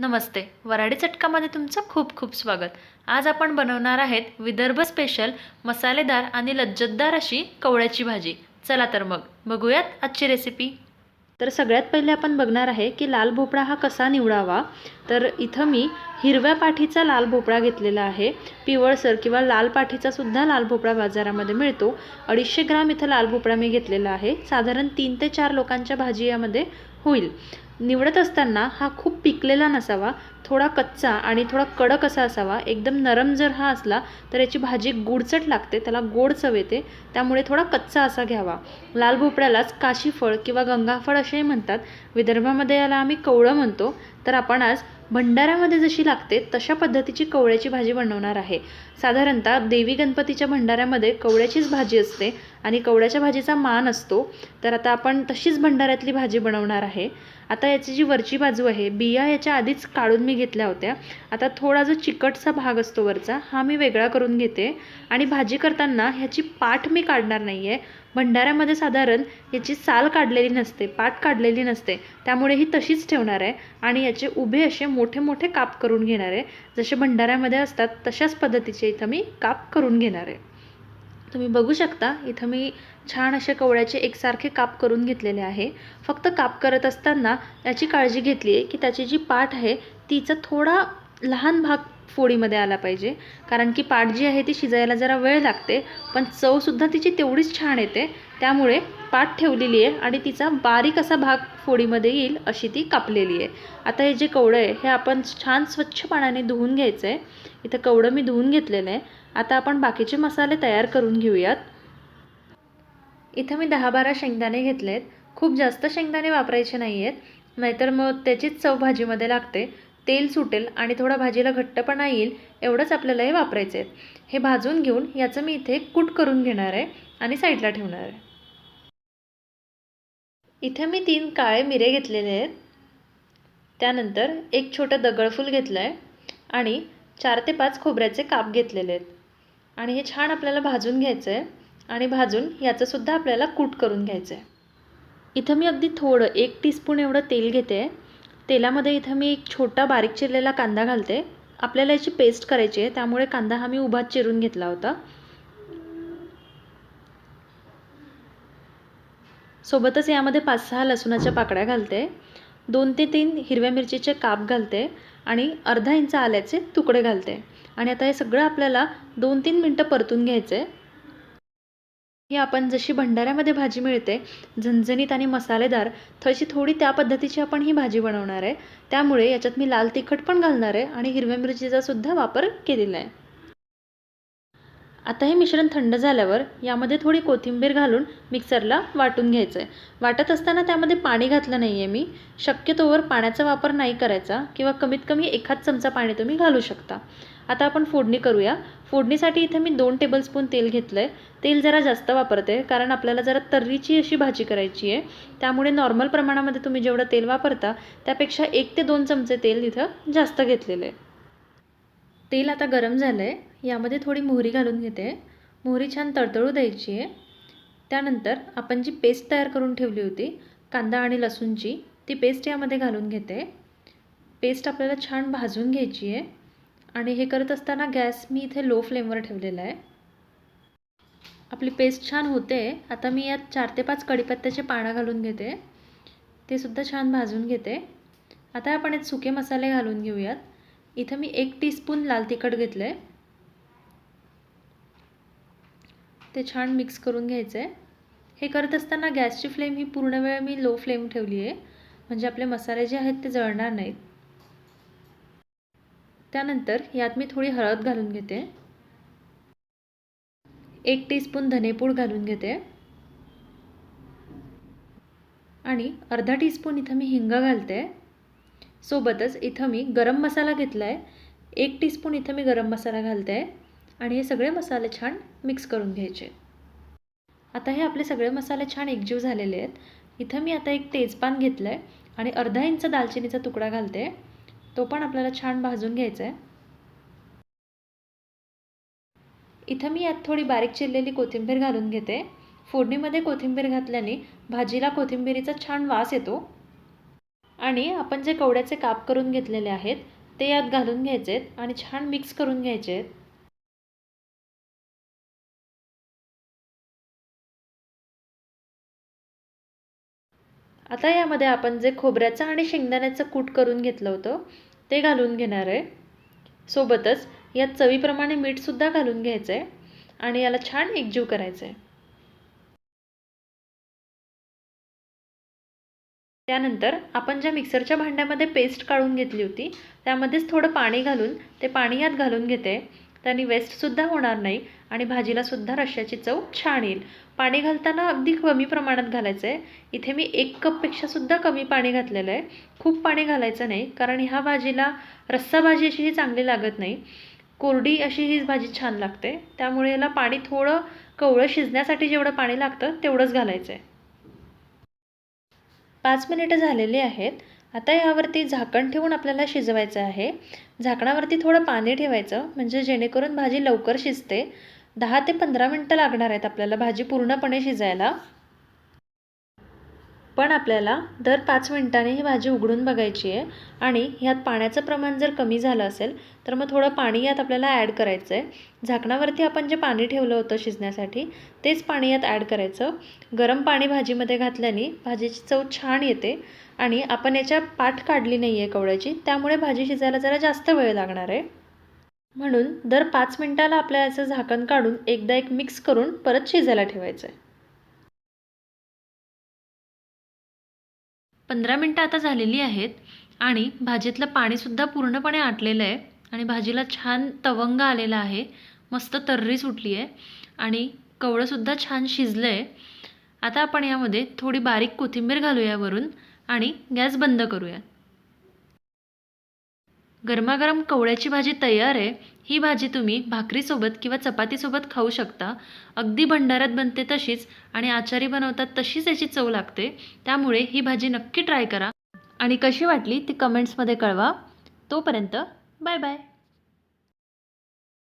नमस्ते. वराडी चटकामध्ये तुमचं खूप खूप स्वागत. आज आपण बनवणार आहेत विदर्भ स्पेशल मसालेदार आणि लज्जतदार अशी कवळ्याची भाजी. चला तर मग बघूयात आजची रेसिपी तर सगळ्यात पहिले आपण बघणार आहे की लाल भोपळा हा कसा निवडावा? तर इथं मी हिरव्या पाठीचा लाल भोपळा घेतलेला आहे. पिवळसर किंवा लाल पाठीचा सुद्धा लाल भोपळा बाजारामध्ये मिळतो. अडीचशे ग्राम इथं लाल भोपळा मी घेतलेला आहे. साधारण तीन ते चार लोकांच्या भाजी यामध्ये होईल. निवडत असताना हा खूप पिकलेला नसावा थोडा कच्चा आणि थोडा कडक असा असावा. एकदम नरम जर हा असला तर याची भाजी गुडचट लागते त्याला गोड चव येते त्यामुळे थोडा कच्चा असा घ्यावा. लाल भोपळ्यालाच काशीफळ किंवा गंगाफळ असेही म्हणतात. विदर्भामध्ये याला आम्ही कवळं म्हणतो. तर आपण आज भंडाऱ्यामध्ये जशी लागते तशा पद्धतीची कवळ्याची भाजी बनवणार आहे. साधारणतः देवी गणपतीच्या भंडाऱ्यामध्ये कवळ्याचीच भाजी असते. आणि कवड्याच्या भाजीचा मान असतो. तर आता आपण तशीच भंडाऱ्यातली भाजी बनवणार आहे. आता याची जी वरची बाजू आहे बिया याच्या आधीच काढून मी घेतल्या होत्या. आता थोडा जो चिकटचा भाग असतो वरचा हा मी वेगळा करून घेते. आणि भाजी करताना ह्याची पाठ मी काढणार नाही आहे भंडाऱ्यामध्ये साधारण याची साल काढलेली नसते पाठ काढलेली नसते. त्यामुळे ही तशीच ठेवणार आहे आणि याचे उभे असे मोठे मोठे काप करून घेणार आहे. जसे भंडाऱ्यामध्ये असतात तशाच पद्धतीचे इथं मी काप करून घेणार आहे. तुम्ही बघू शकता इथं मी छान असे कवड्याचे एकसारखे काप करून घेतलेले आहे. फक्त काप करत असताना याची काळजी घेतली आहे की त्याची जी पाठ आहे तिचा थोडा लहान भाग फोडीमध्ये आला पाहिजे. कारण की पाट जी आहे ती शिजायला जरा वेळ लागते पण चवसुद्धा तिची तेवढीच छान येते. त्यामुळे पाट ठेवलेली आहे आणि तिचा बारीक असा भाग फोडीमध्ये येईल अशी ती कापलेली आहे. आता हे जे कवडं आहे हे आपण छान स्वच्छ पाण्याने धुवून घ्यायचं आहे इथं कवडं मी धुवून घेतलेलं आहे. आता आपण बाकीचे मसाले तयार करून घेऊयात. इथं मी दहा बारा शेंगदाणे घेतले आहेत खूप जास्त शेंगदाणे वापरायचे नाही आहेत नाहीतर मग त्याचीच चव भाजीमध्ये लागते. तेल सुटेल आणि थोडा भाजीला घट्टपणा येईल एवढंच आपल्याला हे वापरायचं आहे. हे भाजून घेऊन याचं मी इथे कूट करून घेणार आहे आणि साईडला ठेवणार आहे. इथे मी तीन काळे मिरे घेतलेले आहेत. त्यानंतर एक छोटं दगडफूल घेतलं आहे आणि चार ते पाच खोबऱ्याचे काप घेतलेले आहेत. आणि हे छान आपल्याला भाजून घ्यायचं आहे आणि भाजून याचंसुद्धा आपल्याला कूट करून घ्यायचं आहे इथं मी अगदी थोडं एक टीस्पून एवढं तेल घेते. तेलामध्ये इथं मी एक छोटा बारीक चिरलेला कांदा घालते. आपल्याला याची पेस्ट करायची आहे त्यामुळे कांदा हा मी उभा चिरून घेतला होता. सोबतच यामध्ये पाच सहा लसूणाच्या पाकळ्या घालते. दोन ते तीन हिरव्या मिरचीचे काप घालते आणि अर्धा इंच आल्याचे तुकडे घालते. आणि आता हे सगळं आपल्याला दोन तीन मिनटं परतून घ्यायचं. आहे ही आपण जशी भंडाऱ्यामध्ये भाजी मिळते झणझणीत आणि मसालेदार तशी थोडी त्या पद्धतीची आपण ही भाजी बनवणार आहे. त्यामुळे याच्यात मी लाल तिखट पण घालणार आहे आणि हिरव्या मिरचीचा सुद्धा वापर केलेला आहे. आता हे मिश्रण थंड झाल्यावर यामध्ये थोडी कोथिंबीर घालून मिक्सरला वाटून घ्यायचं आहे वाटत असताना त्यामध्ये पाणी घातलं नाही आहे मी शक्यतोवर पाण्याचा वापर नाही करायचा किंवा कमीत कमी एखाद चमचा पाणी तुम्ही घालू शकता. आता आपण फोडणी करूया. फोडणीसाठी इथे मी दोन टेबलस्पून तेल घेतलं आहे तेल जरा जास्त वापरते कारण आपल्याला जरा तर्रीची अशी भाजी करायची आहे. त्यामुळे नॉर्मल प्रमाणामध्ये तुम्ही जेवढं तेल वापरता त्यापेक्षा एक ते दोन चमचे तेल इथं जास्त घेतलेलं आहे. तेल आता गरम झालं आहे यामध्ये थोडी मोहरी घालून घेते. मोहरी छान तळतळू द्यायची आहे. त्यानंतर आपण जी पेस्ट तयार करून ठेवली होती कांदा आणि लसूणची ती पेस्ट यामध्ये घालून घेते. पेस्ट आपल्याला छान भाजून घ्यायची आहे. आणि हे करत असताना गॅस मी इथे लो फ्लेमवर ठेवलेला आहे. आपली पेस्ट छान होते. आता मी यात चार ते पाच कढीपत्त्याचे पानं घालून घेते. ते सुद्धा छान भाजून घेते. आता आपण यात सुके मसाले घालून घेऊयात. इथं मी एक टीस्पून लाल तिखट घेतलं आहे ते छान मिक्स करून घ्यायचं आहे हे करत असताना गॅसची फ्लेम ही पूर्ण वेळ मी लो फ्लेम ठेवली आहे. म्हणजे आपले मसाले जे आहेत ते जळणार नाहीत. त्यानंतर यात मी थोडी हळद घालून घेते. एक टीस्पून धनेपूड घालून घेते. आणि अर्धा टीस्पून इथं मी हिंग घालते. सोबतच इथं मी गरम मसाला घेतला आहे एक टीस्पून इथं मी गरम मसाला घालते. आहे आणि हे सगळे मसाले छान मिक्स करून घ्यायचे. आता हे आपले सगळे मसाले छान एकजीव झालेले आहेत. इथं मी आता एक तेजपान घेतलं आहे आणि अर्धा इंच दालचिनीचा तुकडा घालते. तो पण आपल्याला छान भाजून घ्यायचा आहे. इथं मी यात थोडी बारीक चिरलेली कोथिंबीर घालून घेते. फोडणीमध्ये कोथिंबीर घातल्याने भाजीला कोथिंबीरीचा छान वास येतो. आणि आपण जे कवड्याचे काप करून घेतलेले आहेत ते यात घालून घ्यायचे आहेत आणि छान मिक्स करून घ्यायचे आहेत आता यामध्ये आपण जे खोबऱ्याचं आणि शेंगदाण्याचं कूट करून घेतलं होतं ते घालून घेणार आहे. सोबतच यात चवीप्रमाणे मीठसुद्धा घालून घ्यायचं आहे आणि याला छान एकजीव करायचं आहे त्यानंतर आपण ज्या मिक्सरच्या भांड्यामध्ये पेस्ट काढून घेतली होती त्यामध्येच थोडं पाणी घालून ते पाणी यात घालून घेते. त्याने वेस्टसुद्धा होणार नाही आणि भाजीलासुद्धा रश्श्याची चव छान येईल. पाणी घालताना अगदी कमी प्रमाणात घालायचं आहे इथे मी एक कपपेक्षासुद्धा कमी पाणी घातलेलं आहे. खूप पाणी घालायचं नाही कारण ह्या भाजीला रस्सा भाजी अशी ही चांगली लागत नाही. कोरडी अशी ही भाजी छान लागते. त्यामुळे याला पाणी थोडं कवळं शिजण्यासाठी जेवढं पाणी लागतं तेवढंच घालायचं आहे पाच मिनिटं झालेली आहेत. आता यावरती झाकण ठेवून आपल्याला शिजवायचं आहे. झाकणावरती थोडं पाणी ठेवायचं म्हणजे जेणेकरून भाजी लवकर शिजते. दहा ते पंधरा मिनटं लागणार आहेत आपल्याला भाजी पूर्णपणे शिजायला. पण आपल्याला दर पाच मिनटाने ही भाजी उघडून बघायची आहे आणि ह्यात पाण्याचं प्रमाण जर कमी झालं असेल तर मग थोडं पाणी यात आपल्याला ॲड करायचं आहे. झाकणावरती आपण जे पाणी ठेवलं होतं शिजण्यासाठी तेच पाणी यात ॲड करायचं. गरम पाणी भाजीमध्ये घातल्याने भाजीची चव छान येते आणि आपण याच्या पाठ काढली नाही आहे कवळ्याची त्यामुळे भाजी शिजायला जरा जास्त वेळ लागणार आहे. म्हणून दर पाच मिनटाला आपल्या याचं झाकण काढून एकदा एक मिक्स करून परत शिजायला ठेवायचं आहे पंधरा मिनटं आता झालेली आहेत आणि भाजीतलं पाणीसुद्धा पूर्णपणे आटलेलं आहे आणि भाजीला छान तवंग आलेला आहे. मस्त तर्री सुटली आहे आणि कवळंसुद्धा छान शिजलं आहे आता आपण यामध्ये थोडी बारीक कोथिंबीर घालूया वरून आणि गॅस बंद करूया. गरमागरम कवळ्याची भाजी तयार आहे. ही भाजी तुम्ही भाकरीसोबत किंवा चपातीसोबत खाऊ शकता. अगदी भंडाऱ्यात बनते तशीच आणि आचारी बनवतात तशीच याची चव लागते. त्यामुळे ही भाजी नक्की ट्राय करा. आणि कशी वाटली ती कमेंट्समध्ये कळवा. तोपर्यंत बाय बाय.